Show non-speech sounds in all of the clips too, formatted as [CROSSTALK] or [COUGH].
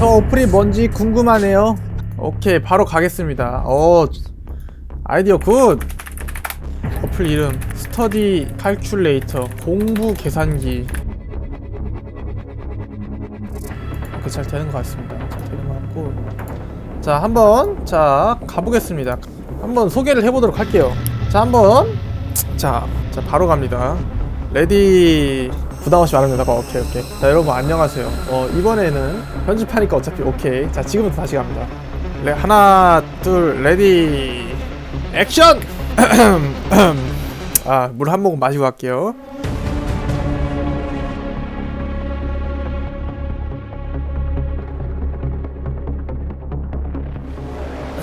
저 어플이 뭔지 궁금하네요. 오케이, 바로 가겠습니다. 어, 아이디어 굿! 어플 이름, 스터디 칼큘레이터, 공부 계산기. 그잘 되는 것 같습니다. 잘 되는 것 같고. 자, 한번, 자, 가보겠습니다. 한번 소개를 해보도록 할게요. 자, 한번, 자, 자, 바로 갑니다. 레디. 부담 없이 말하면 되고. 오케이 오케이. 자 여러분 안녕하세요. 어 이번에는 편집하니까 어차피 오케이. 자 지금부터 다시 갑니다. 레, 하나 둘 레디. 액션! [CLEARS THROAT] 아물 한 모금 마시고 갈게요.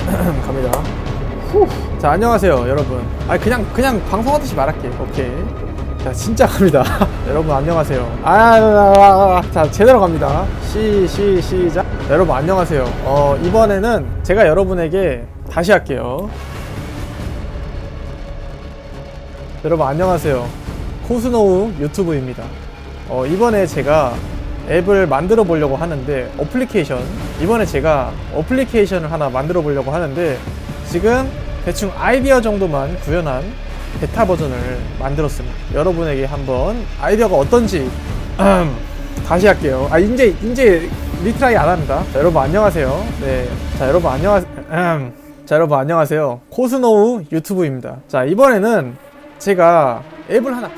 [CLEARS THROAT] 갑니다 후. 자 안녕하세요 여러분. 아 그냥 그냥 방송하듯이 말할게. 오케이. 자 진짜 갑니다. [LAUGHS] 여러분 안녕하세요. 아자 제대로 갑니다. 시 시 시작. 여러분 안녕하세요. 어 이번에는 제가 여러분에게 다시 할게요. 여러분 안녕하세요. 코스노우 유튜브입니다. 어 이번에 제가 앱을 만들어 보려고 하는데 어플리케이션. 이번에 제가 어플리케이션을 하나 만들어 보려고 하는데 지금 대충 아이디어 정도만 구현한 베타 버전을 만들었습니다. 여러분에게 한번 아이디어가 어떤지 음, 다시 할게요. 아 이제 이제 리트라이 안 합니다. 자, 여러분 안녕하세요. 네, 자 여러분 안녕하세요. 음, 자 여러분 안녕하세요. 코스노우 유튜브입니다. 자 이번에는 제가 앱을 하나